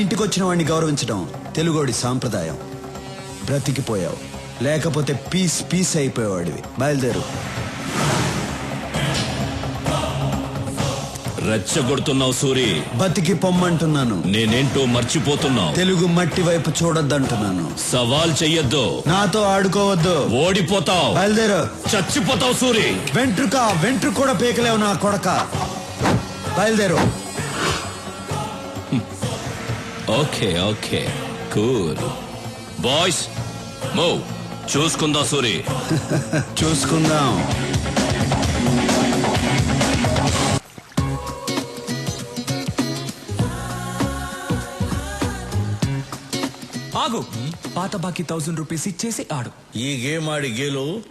ఇంటికి వచ్చిన వాడిని గౌరవించడం తెలుగోడి సాంప్రదాయం. బ్రతికిపోయావు. లేకపోతే పీస్ పీస్ అయిపోయేవాడివి. బయలుదేరు. రెచ్చగొడుతున్నావు సూరి. బతికి పొమ్మంటున్నాను. నేనేంటో మర్చిపోతున్నావు. తెలుగు మట్టి వైపు చూడొద్దంటున్నాను. సవాల్ చెయ్యొద్దు. నాతో ఆడుకోవద్దు. ఓడిపోతావు. బయలుదేరు. చచ్చిపోతావు సూరి. వెంట్రుక వెంట్రుక కూడా పీకలేవు నా కొడక. బయలుదేరు. Okay okay cool boys move చూసుకుందాం సూరి. చూసుకుందాం. ఆగు. పాత బాకీ థౌసండ్ రూపీస్ ఇచ్చేసి ఆడు. ఈ గేమ్ ఆడి గేలు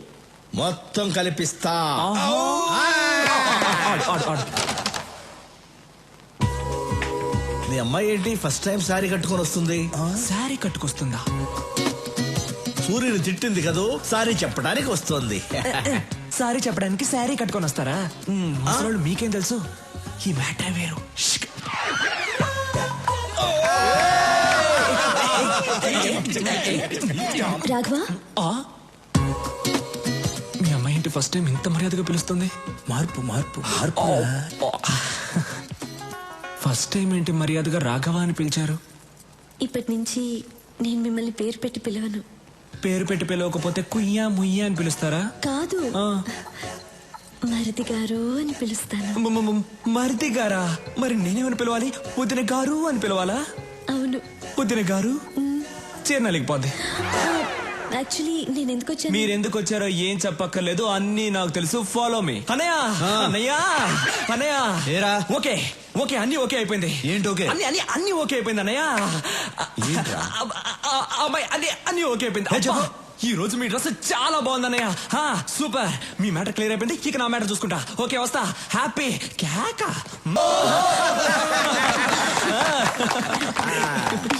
మొత్తం కలిపిస్తా. ఆడు ఆడు ఆడు. మీ అమ్మాయి ఏంటి? ఫస్ట్ టైం సారీ కట్టుకొని వస్తుంది. శారీ కట్టుకొస్తుందా? సూర్యుని తిట్టింది కదూ? సారీ చెప్పడానికి వస్తుంది. సారీ చెప్పడానికి శారీ కట్టుకొని వస్తారా? ముసలోళ్ళు మీకేం తెలుసు? ఈ మ్యాటర్ వేరు. రాఘవ? మీ అమ్మాయి ఏంటి ఫస్ట్ టైం ఇంత మర్యాదగా పిలుస్తుంది? మార్పు మార్పు మార్పు. ఫస్ట్ టైం ఏంటి మర్యాదగా రాఘవ అని పిలిచారు? ఇప్పటి నుంచి నేను మిమ్మల్ని పేరు పెట్టి పిలవను. పేరు పెట్టి పిలవకపోతే కుయ్యా ముయ్యా అని పిలుస్తారా? కాదు. ఆ. మరిది గారు అని పిలుస్తాను. మ- మ- మ- మరిది గారా? మరి నేనేమని పిలవాలి? వదిన గారు అని పిలవాలా? అవును. వదిన గారు? చేరనలేకపోద్ది యాక్చువల్లీ నేను ఎందుకు వచ్చాను? మీరు ఎందుకు వచ్చారో ఏం చెప్పక్కర్లేదు అన్ని నాకు తెలుసు. ఫాలో మీ అన్నయ్య అన్నయ్య అన్నయ్య ఏరా? ఓకే ఓకే అన్ని ఓకే అయిపోయింది. ఏంటి ఓకే? అన్ని అన్ని అన్ని ఓకే అయిపోయింది అన్నయ్య ఏంట్రా? అబ్బ- ఆ- అమ్మాయి అన్ని అన్ని ఓకే అయిపోయింది. ఏ, చెప్పు. అబ్బా, ఈ రోజు మీ డ్రెస్ చాలా బాగుంది అన్నయ్య హా, సూపర్. మీ మ్యాటర్ క్లియర్ అయిపోయింది ఇక నా మ్యాటర్ చూసుకుంటా. ఓకే వస్తా. హ్యాపీ కేక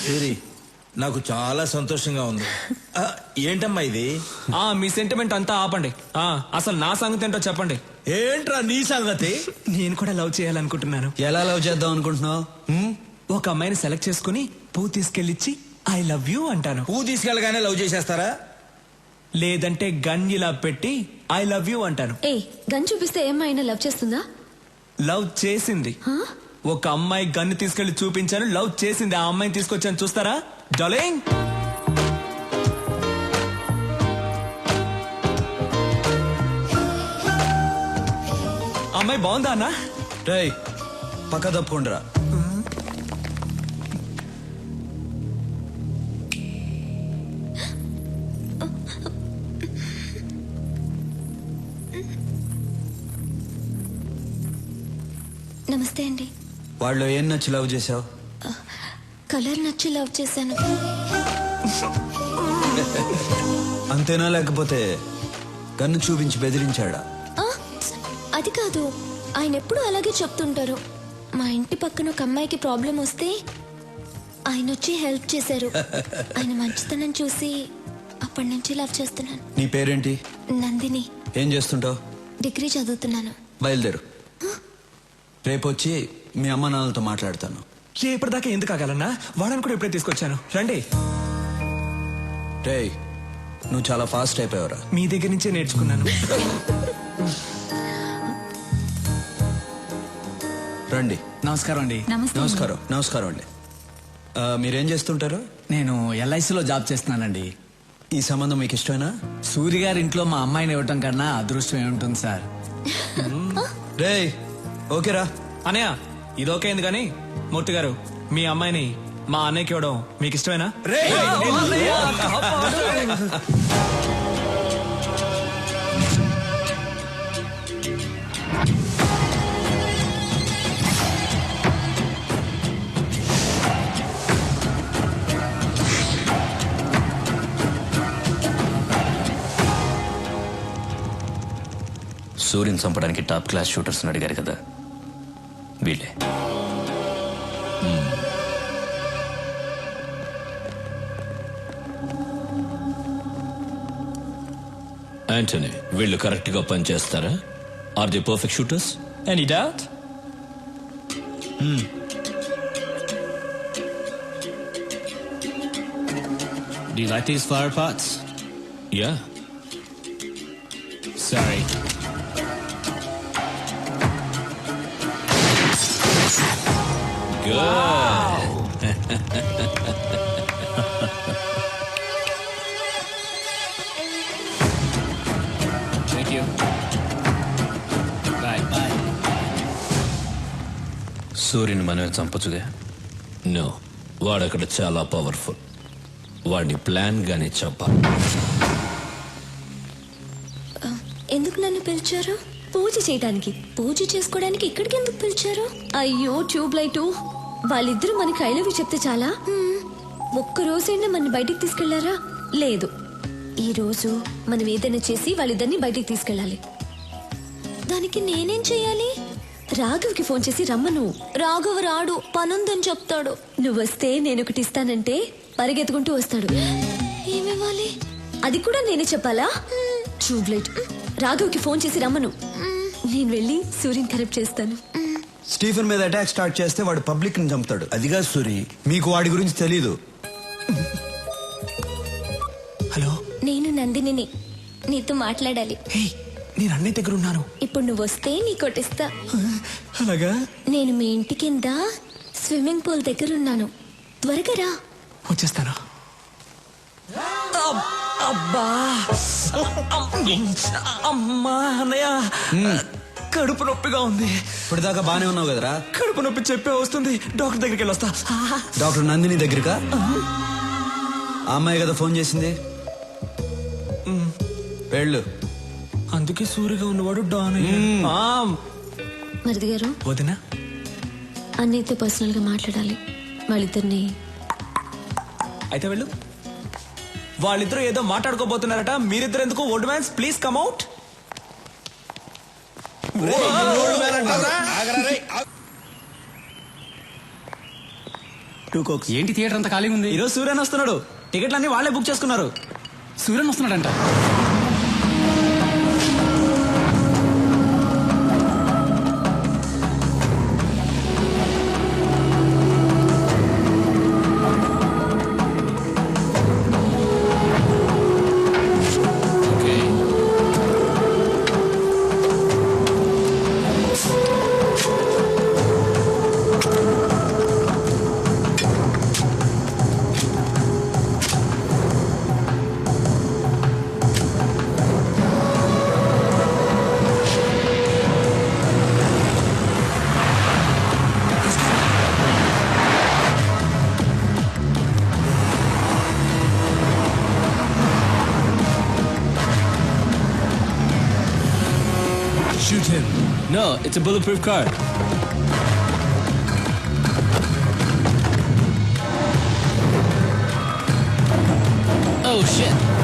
సూరి. నాకు చాలా సంతోషంగా ఉంది. ఆ, ఏంటమ్మా ఇది? ఆ మీ సెంటిమెంట్ అంతా ఆపండి. ఆ అసలు నా సంగతి ఏంటో చెప్పండి. ఏంట్రా నీ సంగతి? నేను కూడా లవ్ చేయాలనుకుంటున్నాను. ఎలా లవ్ చేద్దాం అనుకుంటున్నావు? ఒక అమ్మాయిని సెలెక్ట్ చేసుకుని పువ్వు తీసుకెళ్ళిచ్చి ఐ లవ్ యూ అంటాను. పువ్వు తీసుకెళ్ళగానే లవ్ చేసేస్తారా? లేదంటే గన్ ఇలా పెట్టి ఐ లవ్ యూ అంటాను. ఏ గన్ చూపిస్తే ఏమైనా లవ్ చేస్తుందా? లవ్ చేసింది. హా? ఒక అమ్మాయి గన్ను తీసుకెళ్ళి చూపించాను లవ్ చేసింది. ఆ అమ్మాయిని తీసుకొచ్చాను చూస్తారా? డాలింగ్ అమ్మాయి బాగుందా అన్నా? రేయ్ పక్క తప్పుకుండ్రా నమస్తే అండి. వాళ్ళు ఏం నచ్చి లవ్ చేసావు కలర్ నచ్చి లవ్ చేశాను. అంతేనా లేకపోతే గన్ను చూపించి బెదిరించాడా? ఆ, అది కాదు. ఆయన ఎప్పుడు అలాగే చెప్తుంటారు. మా ఇంటి పక్కన ఒక అమ్మాయికి ప్రాబ్లం వస్తే ఆయన వచ్చి హెల్ప్ చేశారు. ఆయన మంచితనం చూసి అప్పటి నుంచి లవ్ చేస్తున్నాను. నీ పేరేంటి? నందిని. ఏం చేస్తుంటావు? డిగ్రీ చదువుతున్నాను. బయలుదేరు. రేపు వచ్చి మీ అమ్మ నాన్నలతో మాట్లాడతాను. రేపటిదాకా ఎందుకు ఆగాలన్నా? వాడని కూడా ఇప్పుడే తీసుకొచ్చాను. రండి. రేయ్ నువ్వు చాలా ఫాస్ట్ అయిపోయావురా. మీ దగ్గర నుంచే నేర్చుకున్నాను. రండి. నమస్కారం అండి. నమస్కారం నమస్కారం అండి. ఆ, మీరేం చేస్తుంటారు? నేను ఎల్ఐసిలో జాబ్ చేస్తున్నానండి. ఈ సంబంధం మీకు ఇష్టమేనా? సూర్య గారి ఇంట్లో మా అమ్మాయిని ఇవ్వటం కన్నా అదృష్టం ఏముంటుంది సార్? రేయ్ ఓకేరా. అనయ్య ఇది ఓకే అయింది కానీ మూర్తి గారు మీ అమ్మాయిని మా అన్నయ్యకి ఇవ్వడం మీకు ఇష్టమేనా సూర్యుని చంపడానికి టాప్ క్లాస్ షూటర్స్ అడిగారు కదా. వీళ్ళే యాంటనీ వీళ్ళు కరెక్ట్ గా పనిచేస్తారా are the perfect shooters any doubt Do you like these flower pots? Yeah Sorry. Thank you. Bye. Bye. సూర్యుని మనమే చంపచ్చుగా? నో వాడక్కడ చాలా పవర్ఫుల్ వాడిని ప్లాన్ గానే చంపాలి. ఎందుకు నన్ను పిలిచారు? పూజ చేయడానికి పూజ చేసుకోవడానికి ఇక్కడికి ఎందుకు పిలిచారు? అయ్యో ట్యూబ్ లైట్ వాళ్ళిద్దరూ మనకి ఐ లవ్ యూ చెప్తే చాలా. ఒక్క రోజైనా మన బయటికి తీసుకెళ్ళారా? లేదు. ఈ రోజు మనం ఏదైనా చేసి వాళ్ళిద్దరిని బయటికి తీసుకెళ్ళాలి. దానికి నేనేం చేయాలి? రాఘవ్కి ఫోన్ చేసి రమ్మను. రాఘవ్ రాడు పనుందని చెప్తాడు. నువ్వు వస్తే నేను ఒకటి ఇస్తానంటే పరిగెత్తుకుంటూ వస్తాడు. ఏమివ్వాలి? అది కూడా నేనే చెప్పాలా? ట్యూబ్లైట్. రాఘవ్కి ఫోన్ చేసి రమ్మను. నేను వెళ్ళి సూర్యుని కరెక్ట్ చేస్తాను. స్టీఫెన్ మీద అటాక్ స్టార్ట్ చేస్తే వాడు పబ్లిక్ని చంపుతాడు. అదిగా సూరి. మీకు వాడి గురించి తెలీదు. హలో? నేను నందినిని. నీతో మాట్లాడాలి. హే నేను అన్నయ్య దగ్గర ఉన్నాను. ఇప్పుడు నువ్వు వస్తే నీ కొట్టిస్తా. అలాగా? నేను మీ ఇంటి కింద స్విమ్మింగ్ పూల్ దగ్గర ఉన్నాను. త్వరగా రా. వచ్చేస్తాను. అబ్- అబ్బా! అమ్మా అన్నయ్య! కడుపు నొప్పిగా ఉంది. ఇప్పుడు దాకా బానే ఉన్నావు కదరా? కడుపు నొప్పి చెప్పే వస్తుంది. డాక్టర్ దగ్గరికి వెళ్ళి వస్తా ఆ, డాక్టర్ నందిని దగ్గరకా? ఆ. అమ్మాయి కదా ఫోన్ చేసింది? వెళ్ళు. అందుకే సూరిగా ఉన్నవాడు డాన్ ఆ, మరిది గారు వదినా. అన్నయ్యతో పర్సనల్గా మాట్లాడాలి. వాళ్ళిద్దరిని. అయితే వెళ్ళు. వాళ్ళిద్దరూ ఏదో మాట్లాడుకోబోతున్నారట. మీరిద్దరు ఎందుకు old mans? Please come out. Two cokes ఏంటి థియేటర్ అంతా ఖాళీగా ఉంది? ఈరోజు సూర్యన్ వస్తున్నాడు. టికెట్లన్నీ వాళ్ళే బుక్ చేసుకున్నారు. Suryan వస్తున్నాడంట. No, it's a bulletproof car. Oh shit.